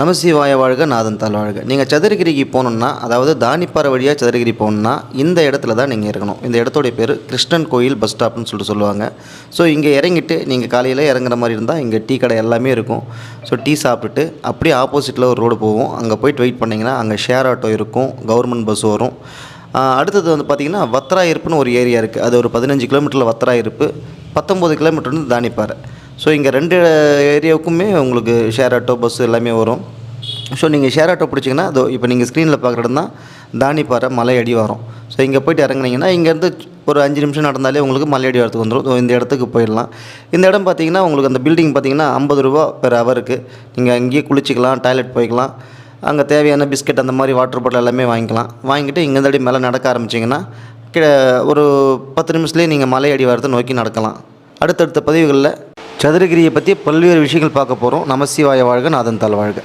நமசிவாய வாழ்க நாதன் தாழ் வாழ்க. நீங்கள் சதுரகிரிக்கு போகணுன்னா அதாவது தானிப்பாறை வழியாக சதுரகிரி போகணுன்னா இந்த இடத்துல தான் நீங்கள் இருக்கணும் இந்த இடத்தோடைய பேர் கிருஷ்ணன் கோயில் பஸ் ஸ்டாப்னு சொல்லிட்டு சொல்லுவாங்க. ஸோ இங்கே இறங்கிட்டு நீங்கள் காலையில் இறங்குற மாதிரி இருந்தால் இங்கே டீ கடை எல்லாமே இருக்கும். ஸோ டீ சாப்பிட்டுட்டு அப்படியே ஆப்போசிட்டில் ஒரு ரோடு போகும். அங்கே போயிட்டு வெயிட் பண்ணிங்கன்னா அங்கே ஷேர் ஆட்டோ இருக்கும் கவர்மெண்ட் பஸ் வரும். அடுத்தது வந்து பார்த்திங்கன்னா வத்ராயிருப்புன்னு ஒரு ஏரியா இருக்குது அது ஒரு பதினஞ்சு கிலோமீட்டரில் வத்ரா இருப்பு பத்தொம்போது கிலோமீட்டர் வந்து தானிப்பாறை. ஸோ இங்கே ரெண்டு ஏரியாவுக்குமே உங்களுக்கு ஷேர் ஆட்டோ பஸ் எல்லாமே வரும். ஸோ நீங்கள் ஷேர் ஆட்டோ பிடிச்சிங்கன்னா அதோ இப்போ நீங்கள் ஸ்க்ரீனில் பார்க்குற இடம் தான் தானிப்பாறை மலை அடி வரும். ஸோ இங்கே போயிட்டு இறங்குனீங்கன்னா இங்கேருந்து ஒரு அஞ்சு நிமிஷம் நடந்தாலே உங்களுக்கு மலையடி இடத்துக்கு வந்துடும் ஸோ இந்த இடத்துக்கு போயிடலாம். இந்த இடம் பார்த்தீங்கன்னா உங்களுக்கு அந்த பில்டிங் பார்த்தீங்கன்னா ஐம்பது ரூபா பெர் ஹவருக்கு நீங்கள் அங்கேயே குளிச்சிக்கலாம் டாய்லெட் போய்க்கலாம். அங்கே தேவையான பிஸ்கட் அந்த மாதிரி வாட்டர் பாட்டில் எல்லாமே வாங்கிக்கலாம். வாங்கிட்டு இங்கேருந்து அப்படியே மேலே நடக்க ஆரம்பிச்சிங்கன்னா கிட ஒரு பத்து நிமிஷத்துலேயே நீங்கள் மலை அடி வரத்தை நோக்கி நடக்கலாம். அடுத்தடுத்த பதிவுகளில் சதுரகிரியை பற்றி பல்வேறு விஷயங்கள் பார்க்க போகிறோம் நமசிவாய வாழ்க நாதன் தாள் வாழ்க.